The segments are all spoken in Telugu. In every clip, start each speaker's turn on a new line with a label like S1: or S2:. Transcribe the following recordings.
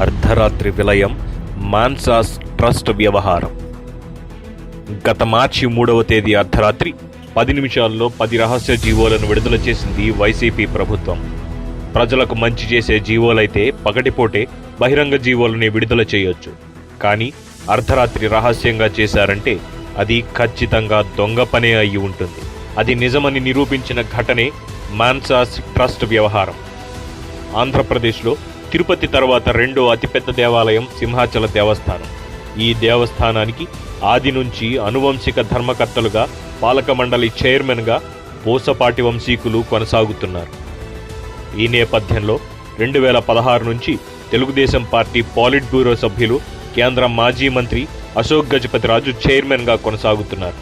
S1: అర్ధరాత్రి విలయం మాన్సాస్ ట్రస్ట్ వ్యవహారం. గత మార్చి మూడవ తేదీ అర్ధరాత్రి పది నిమిషాల్లో పది రహస్య జీవోలను విడుదల చేసింది వైసీపీ ప్రభుత్వం. ప్రజలకు మంచి చేసే జీవోలైతే పగటిపోటే బహిరంగ జీవోలని విడుదల చేయొచ్చు. కానీ అర్ధరాత్రి రహస్యంగా చేశారంటే అది ఖచ్చితంగా దొంగ పనే అయి ఉంటుంది. అది నిజమని నిరూపించిన ఘటనే మాన్సాస్ ట్రస్ట్ వ్యవహారం. ఆంధ్రప్రదేశ్లో తిరుపతి తర్వాత రెండో అతిపెద్ద దేవాలయం సింహాచల దేవస్థానం. ఈ దేవస్థానానికి ఆది నుంచి అనువంశిక ధర్మకర్తలుగా పాలక మండలి చైర్మన్గా పూసపాటి వంశీకులు కొనసాగుతున్నారు. ఈ నేపథ్యంలో రెండు వేల పదహారు నుంచి తెలుగుదేశం పార్టీ పాలిట్ బ్యూరో సభ్యులు కేంద్ర మాజీ మంత్రి అశోక్ గజపతిరాజు చైర్మన్గా కొనసాగుతున్నారు.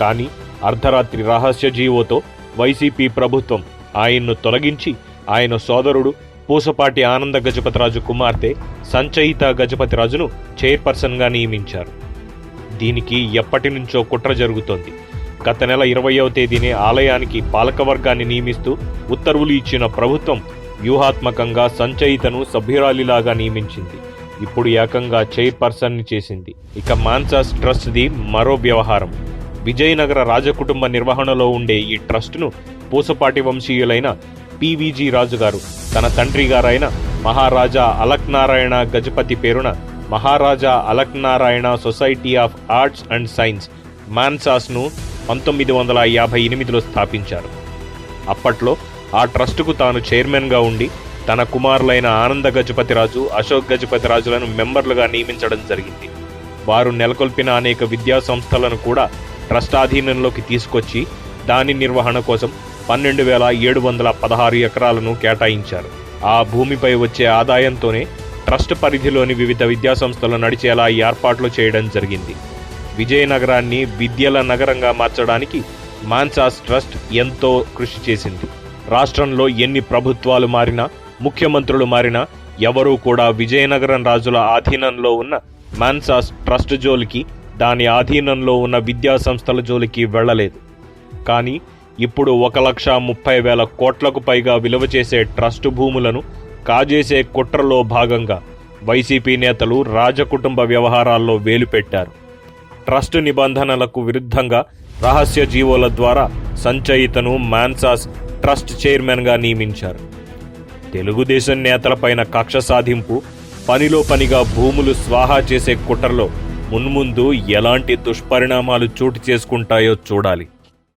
S1: కానీ అర్ధరాత్రి రహస్య జీవోతో వైసీపీ ప్రభుత్వం ఆయన్ను తొలగించి ఆయన సోదరుడు పూసపాటి ఆనంద గజపతిరాజు కుమార్తె సంచయిత గజపతిరాజును చైర్పర్సన్గా నియమించారు. దీనికి ఎప్పటి నుంచో కుట్ర జరుగుతోంది. గత నెల ఇరవయవ తేదీనే ఆలయానికి పాలకవర్గాన్ని నియమిస్తూ ఉత్తర్వులు ఇచ్చిన ప్రభుత్వం వ్యూహాత్మకంగా సంచయితను సభ్యురాలిలాగా నియమించింది. ఇప్పుడు ఏకంగా చైర్పర్సన్ని చేసింది. ఇక మాన్సాస్ ట్రస్ట్ది మరో వ్యవహారం. విజయనగర రాజకుటుంబ నిర్వహణలో ఉండే ఈ ట్రస్టును పూసపాటి వంశీయులైన పివిజి రాజు గారు తన తండ్రి గారైన మహారాజా అలక్నారాయణ గజపతి పేరున Maharaja Alaknarayana society of arts and science మాన్సాస్ను పంతొమ్మిది వందల యాభై ఎనిమిదిలో స్థాపించారు. అప్పట్లో ఆ ట్రస్టుకు తాను చైర్మన్గా ఉండి తన కుమారులైన ఆనంద గజపతిరాజు అశోక్ గజపతిరాజులను మెంబర్లుగా నియమించడం జరిగింది. వారు నెలకొల్పిన అనేక విద్యా సంస్థలను కూడా ట్రస్ట్ ఆధీనంలోకి తీసుకొచ్చి దాని నిర్వహణ కోసం పన్నెండు వేల ఏడు వందల పదహారు ఎకరాలను కేటాయించారు. ఆ భూమిపై వచ్చే ఆదాయంతోనే ట్రస్ట్ పరిధిలోని వివిధ విద్యాసంస్థలు నడిచేలా ఏర్పాట్లు చేయడం జరిగింది. విజయనగరాన్ని విద్యల నగరంగా మార్చడానికి మాన్సాస్ ట్రస్ట్ ఎంతో కృషి చేసింది. రాష్ట్రంలో ఎన్ని ప్రభుత్వాలు మారినా ముఖ్యమంత్రులు మారినా ఎవరూ కూడా విజయనగరం రాజుల ఆధీనంలో ఉన్న మాన్సాస్ ట్రస్ట్ జోలికి దాని ఆధీనంలో ఉన్న విద్యాసంస్థల జోలికి వెళ్ళలేదు. కానీ ఇప్పుడు ఒక లక్ష ముప్పై వేల కోట్లకు పైగా విలువ చేసే ట్రస్ట్ భూములను కాజేసే కుట్రలో భాగంగా వైసీపీ నేతలు రాజకుటుంబ వ్యవహారాల్లో వేలుపెట్టారు. ట్రస్ట్ నిబంధనలకు విరుద్ధంగా రహస్య జీవోల ద్వారా సంచయితను మాన్సాస్ ట్రస్ట్ చైర్మన్గా నియమించారు. తెలుగుదేశం నేతలపైన కక్ష సాధింపు పనిలో పనిగా భూములు స్వాహా చేసే కుట్రలో మున్ముందు ఎలాంటి దుష్పరిణామాలు చోటు చేసుకుంటాయో చూడాలి.